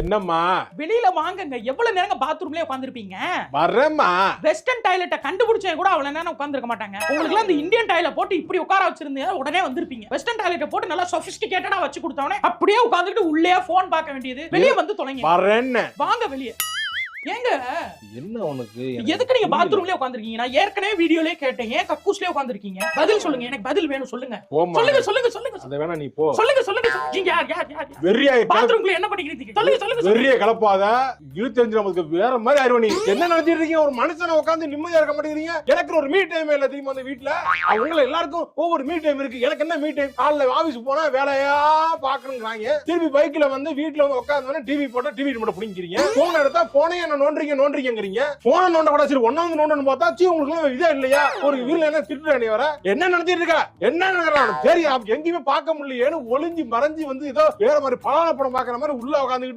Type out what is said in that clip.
என்னம்மா? வெளியில வாங்கங்க. எவ்வளவு நேரம் பாத்ரூம்லயே உட்காந்துருப்பீங்க வரேம்மா. வெஸ்டர்ன் டாய்லெட்டை கண்டுபிடிச்சே கூட அவ்வளவு நேரம் உட்காந்துருக்க மாட்டாங்க. உங்களுக்கு இந்த இந்தியன் டாய்லெட் போட்டு இப்படி உட்கார வச்சிருந்தீங்க உடனே வந்திருப்பீங்க. வெஸ்டர்ன் டாய்லெட்டை போட்டு நல்லா சொபிஸ்டிகேட்டடா வச்சு கொடுத்தவனே அப்படியே உட்காந்துட்டு உள்ளே போன் பார்க்க வேண்டியது. வெளியே வந்து தொலைங்க. வரேன்னு. வாங்க வெளியே. ஏங்க? என்ன உனக்கு? எதுக்கு நீங்க பாத்ரூம்லயே உட்காந்துருக்கீங்க நான் ஏற்கனவே வீடியோலயே கேட்டேன். ஏன் கக்கூஸ்லயே உட்காந்துருக்கீங்க பதில் சொல்லுங்க. எனக்கு பதில் வேணும். சொல்லுங்க. சொல்லுங்க சொல்லுங்க சொல்லுங்க. அதை வேணா நீ போ. சொல்லுங்க சொல்லுங்க. நீங்க யார் யார் யார்? வெறியா பாத்ரூம்ல என்ன பண்ணிக்கிறீங்க சொல்லுங்க சொல்லுங்க சொல்லுங்க. வெறிய கலப்பாத இழுத்தெறிஞ்சு நமக்கு வேற மாதிரி ஆயிரும் நீ. என்ன நினைச்சிட்டு இருக்கீங்க? ஒரு மனுஷனை உட்காந்து நிம்மதியா இருக்க மாட்டேங்கிறீங்க. எனக்கு ஒரு மீ டைம் இல்ல தெரியுமா அந்த வீட்டுல அவங்கள எல்லாருக்கும் ஒவ்வொரு மீ டைம் இருக்கு. எனக்கு என்ன மீ டைம் காலைல ஆபீஸ் போனா வேலையா பாக்கணுங்கிறாங்க. திருப்பி பைக்ல வந்து வீட்டுல வந்து உட்காந்து டிவி போட்டா டிவி மட்டும் பிடிங்கிறீங்க போன் எடுத்தா போனே என்ன நோண்டுறீங்க நோண்டுறீங்கிறீங்க போன நோண்ட கூட சரி ஒன்னாவது நோண்டணும் பார்த்தா சீ உங்களுக்கு இதே இல்லையா? ஒரு வீட்டுல என்ன திருட்டு நீ வர என்ன நினைச்சிட்டு இருக்க? என்ன நினைக்கிறான் தெரியும் எங்கேயுமே பார்க்க முடியலையேன்னு ஒளிஞ்சு மறைஞ்சு வந்து ஏதோ வேற மாதிரி பலான படம் பாக்குற மாதிரி உள்ள உட்காந்துக்கிட்டு